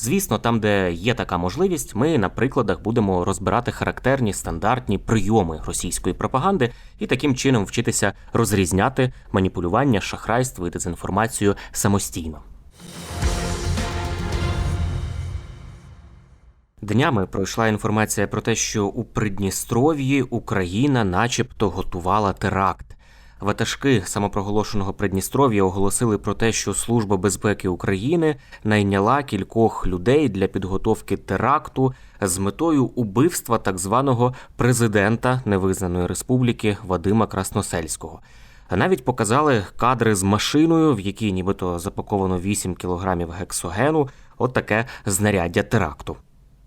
Звісно, там, де є така можливість, ми на прикладах будемо розбирати характерні стандартні прийоми російської пропаганди і таким чином вчитися розрізняти маніпулювання, шахрайство і дезінформацію самостійно. Днями пройшла інформація про те, що у Придністров'ї Україна начебто готувала теракт. Ватажки самопроголошеного Придністров'я оголосили про те, що Служба безпеки України найняла кількох людей для підготовки теракту з метою убивства так званого президента невизнаної республіки Вадима Красносельського. Навіть показали кадри з машиною, в якій нібито запаковано 8 кілограмів гексогену, от таке знаряддя теракту.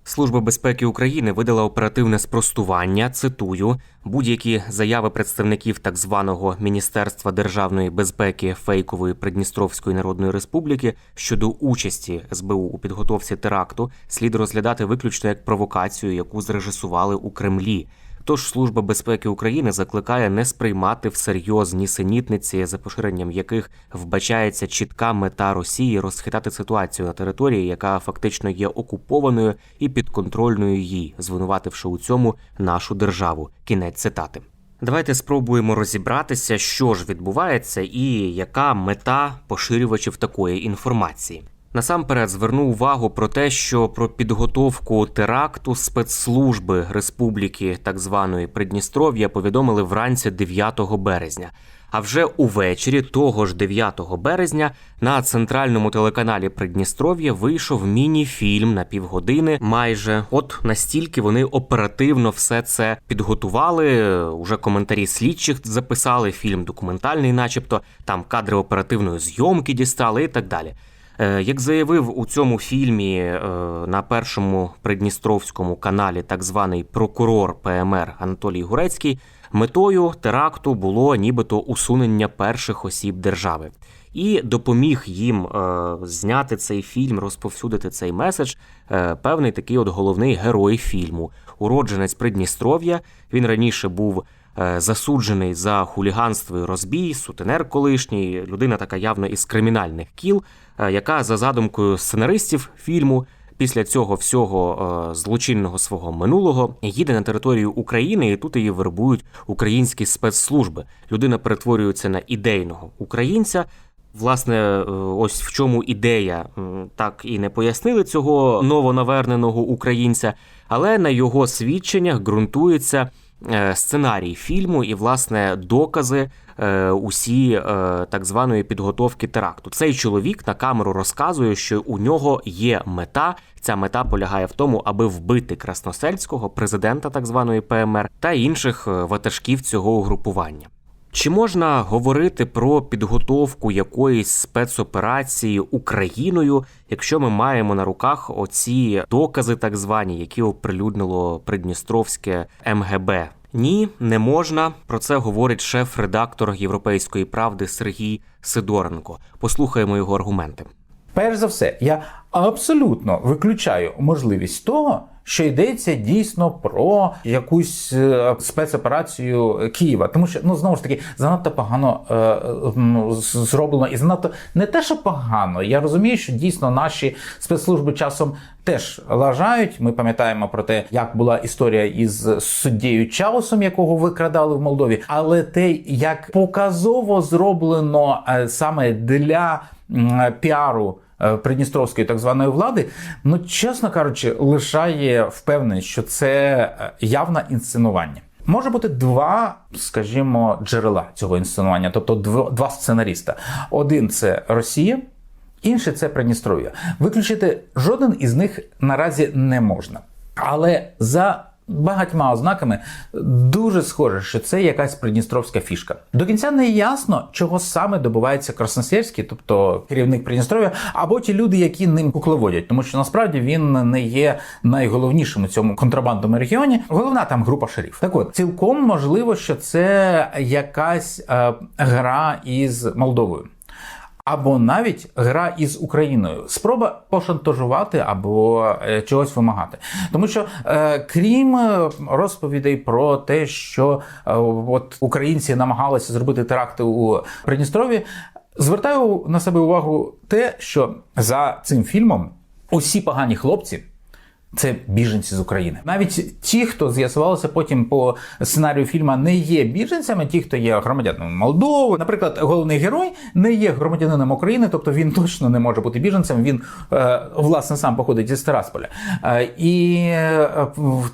Служба безпеки України видала оперативне спростування. Цитую будь-які заяви представників так званого Міністерства державної безпеки фейкової Придністровської Народної Республіки щодо участі СБУ у підготовці теракту слід розглядати виключно як провокацію, яку зрежисували у Кремлі. Тож Служба безпеки України закликає не сприймати всерйоз нісенітниці, за поширенням яких вбачається чітка мета Росії розхитати ситуацію на території, яка фактично є окупованою і підконтрольною їй, звинувативши у цьому нашу державу. Кінець цитати. Давайте спробуємо розібратися, що ж відбувається і яка мета поширювачів такої інформації. Насамперед зверну увагу про те, що про підготовку теракту спецслужби Республіки так званої Придністров'я повідомили вранці 9 березня. А вже увечері того ж 9 березня на центральному телеканалі Придністров'я вийшов міні-фільм на півгодини. Майже от настільки вони оперативно все це підготували. Уже коментарі слідчих записали. Фільм документальний, начебто, там кадри оперативної зйомки дістали і так далі. Е, Як заявив у цьому фільмі е, на першому придністровському каналі так званий прокурор ПМР Анатолій Гурецький, метою теракту було нібито усунення перших осіб держави. І допоміг їм е, зняти цей фільм, розповсюдити цей меседж. певний такий от головний герой фільму, уродженець Придністров'я. Він раніше був засуджений за хуліганство і розбій, сутенер колишній, людина така явно із кримінальних кіл, яка за задумкою сценаристів фільму. Після цього всього е, злочинного свого минулого їде на територію України, і тут її вербують українські спецслужби. Людина перетворюється на ідейного українця. Власне, е, ось в чому ідея так і не пояснили цього новонаверненого українця, але на його свідченнях ґрунтується е, сценарій фільму і, власне, докази е, усі е, так званої підготовки теракту. Цей чоловік на камеру розказує, що у нього є мета. Ця мета полягає в тому, аби вбити Красносельського, президента так званої ПМР та інших е, ватажків цього угрупування. Чи можна говорити про підготовку якоїсь спецоперації Україною, якщо ми маємо на руках оці докази, так звані, які оприлюднило Придністровське МГБ? Ні, не можна. Про це говорить шеф-редактор Європейської правди Сергій Сидоренко. Послухаємо його аргументи. Перш за все, я абсолютно виключаю можливість того, що йдеться дійсно про якусь е, спецоперацію Києва, тому що ну знову ж таки занадто погано е, зроблено і занадто не те, що погано. Я розумію, що дійсно наші спецслужби часом теж лажають. Ми пам'ятаємо про те, як була історія із суддєю Чаусом, якого викрадали в Молдові, але те, як показово зроблено е, саме для піару придністровської так званої влади, ну чесно кажучи, лишає впевненість, що це е, явне інсценування. Може бути два, скажімо, джерела цього інсценування, тобто два сценаріста. Один це Росія, інший це Придністров'я. Виключити жоден із них наразі не можна. Але за багатьма ознаками дуже схоже, що це якась придністровська фішка. До кінця не ясно, чого саме добувається Красносельський, тобто керівник Придністров'я, або ті люди, які ним кукловодять, тому що насправді він не є найголовнішим у цьому контрабандному регіоні. Головна там група шериф. Так от цілком можливо, що це якась е, гра із Молдовою. Або навіть гра із Україною, спроба пошантажувати або е, чогось вимагати, тому що е, крім е, розповідей про те, що е, от українці намагалися зробити теракти у Придністрові, звертаю на себе увагу те, що за цим фільмом усі погані хлопці. Це біженці з України. Навіть ті, хто з'ясувалося потім по сценарію фільму, не є біженцями, ті, хто є громадянами Молдови. Наприклад, головний герой не є громадянином України, тобто він точно не може бути біженцем. Він е, власне сам походить із Терасполя. Е, і е,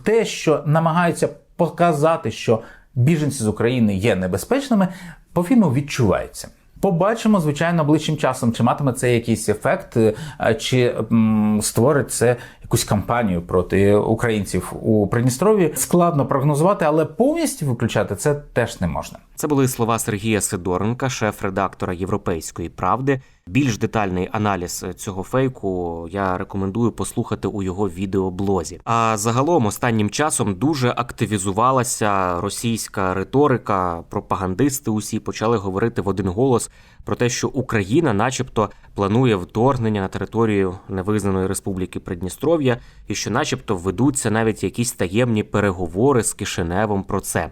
те, що намагаються показати, що біженці з України є небезпечними, по фільму відчувається. Побачимо, звичайно, ближчим часом, чи матиме це якийсь ефект, е, чи м, створить це якусь кампанію проти українців у Придністрові. Складно прогнозувати, але повністю виключати це теж не можна. Це були слова Сергія Сидоренка, шеф-редактора Європейської правди. Більш детальний аналіз цього фейку я рекомендую послухати у його відеоблозі. А загалом останнім часом дуже активізувалася російська риторика. Пропагандисти усі почали говорити в один голос про те, що Україна, начебто, планує вторгнення на територію невизнаної республіки Придністров'я, і що, начебто, ведуться навіть якісь таємні переговори з Кишиневом про це.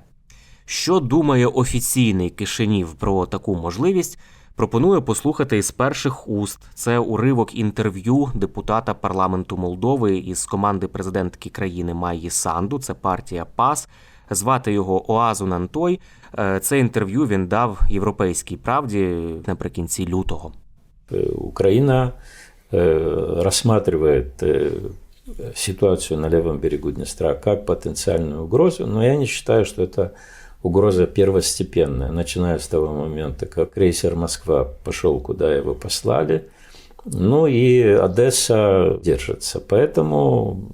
Що думає офіційний Кишинів про таку можливість? Пропоную послухати із перших уст. Це уривок інтерв'ю депутата парламенту Молдови із команди президентки країни Майї Санду. Це партія ПАС. Звати його Оазун Антой. Е, Це інтерв'ю він дав європейській правді наприкінці лютого. Э, Украина э, рассматривает э, ситуацию на левом берегу Днестра как потенциальную угрозу, но я не считаю, что это угроза первостепенная, начиная с того момента, как крейсер «Москва» пошел, куда его послали, ну и Одесса держится. Поэтому,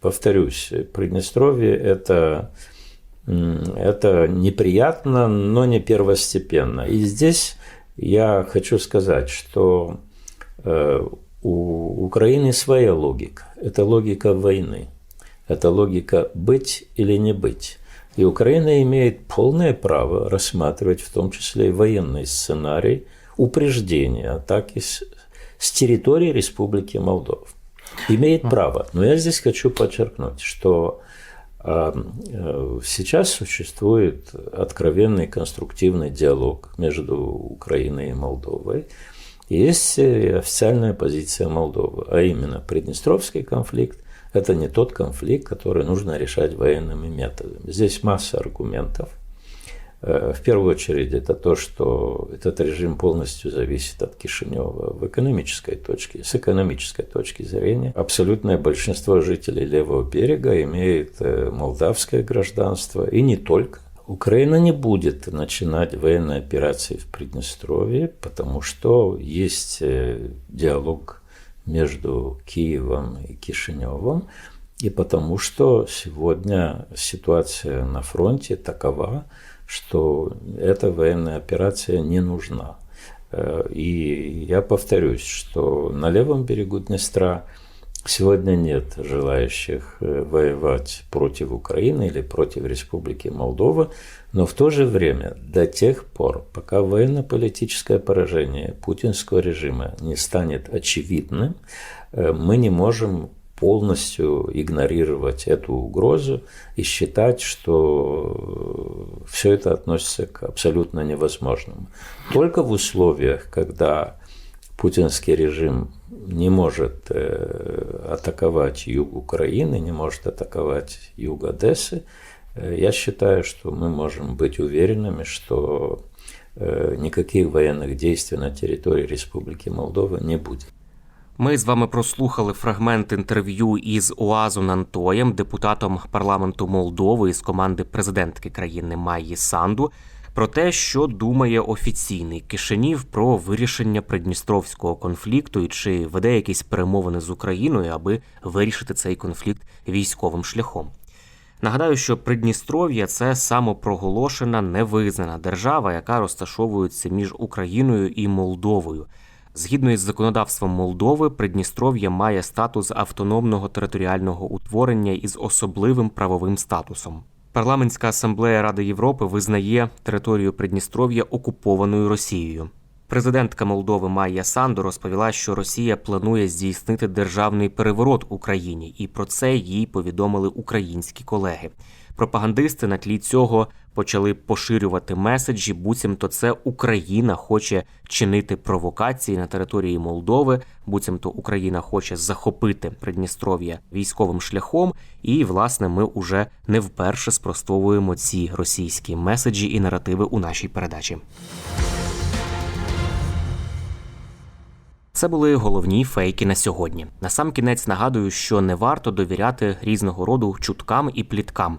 повторюсь, Приднестровье – это, это неприятно, но не первостепенно. И здесь я хочу сказать, что э, у Украины своя логика. Это логика войны. Это логика быть или не быть. И Украина имеет полное право рассматривать в том числе и военный сценарий упреждения атаки с, с территории Республики Молдова. Имеет право. Но я здесь хочу подчеркнуть, что а, э, сейчас существует откровенный конструктивный диалог между Украиной и Молдовой. Есть э, официальная позиция Молдовы, а именно Приднестровский конфликт – это не тот конфликт, который нужно решать военными методами. Здесь масса аргументов. Э, В первую очередь это то, что этот режим полностью зависит от Кишинева в экономической точке, с экономической точки зрения. Абсолютное большинство жителей левого берега имеет э, молдавское гражданство и не только. Украина не будет начинать военные операции в Приднестровье, потому что есть э, диалог между Киевом и Кишиневым, и потому что сегодня ситуация на фронте такова, что эта военная операция не нужна. Э, И я повторюсь, что на левом берегу Днестра сегодня нет желающих э, воевать против Украины или против Республики Молдова, но в то же время до тех пор, пока военно-политическое поражение путинского режима не станет очевидным, э, мы не можем полностью игнорировать эту угрозу и считать, что все это относится к абсолютно невозможному. Только в условиях, когда путинский режим не может э, атаковать юг Украины, не может атаковать юг Одессы, э, я считаю, что мы можем быть уверенными, что э, никаких военных действий на территории Республики Молдова не будет. Ми з вами прослухали фрагмент інтерв'ю із Оазу Нантоєм, депутатом парламенту Молдови із команди президентки країни Майї Санду, про те, що думає офіційний Кишинів про вирішення придністровського конфлікту і чи веде якісь перемовини з Україною, аби вирішити цей конфлікт військовим шляхом. Нагадаю, що Придністров'я це самопроголошена невизнана держава, яка розташовується між Україною і Молдовою. Згідно із законодавством Молдови, Придністров'я має статус автономного територіального утворення із особливим правовим статусом. Парламентська асамблея Ради Європи визнає територію Придністров'я окупованою Росією. Президентка Молдови Майя Санду розповіла, що Росія планує здійснити державний переворот Україні, і про це їй повідомили українські колеги. Пропагандисти на тлі цього почали поширювати меседжі, буцімто це Україна хоче чинити провокації на території Молдови, буцімто Україна хоче захопити Придністров'я військовим шляхом. І власне ми уже не вперше спростовуємо ці російські меседжі і наративи у нашій передачі. Це були головні фейки на сьогодні. Насамкінець нагадую, що не варто довіряти різного роду чуткам і пліткам.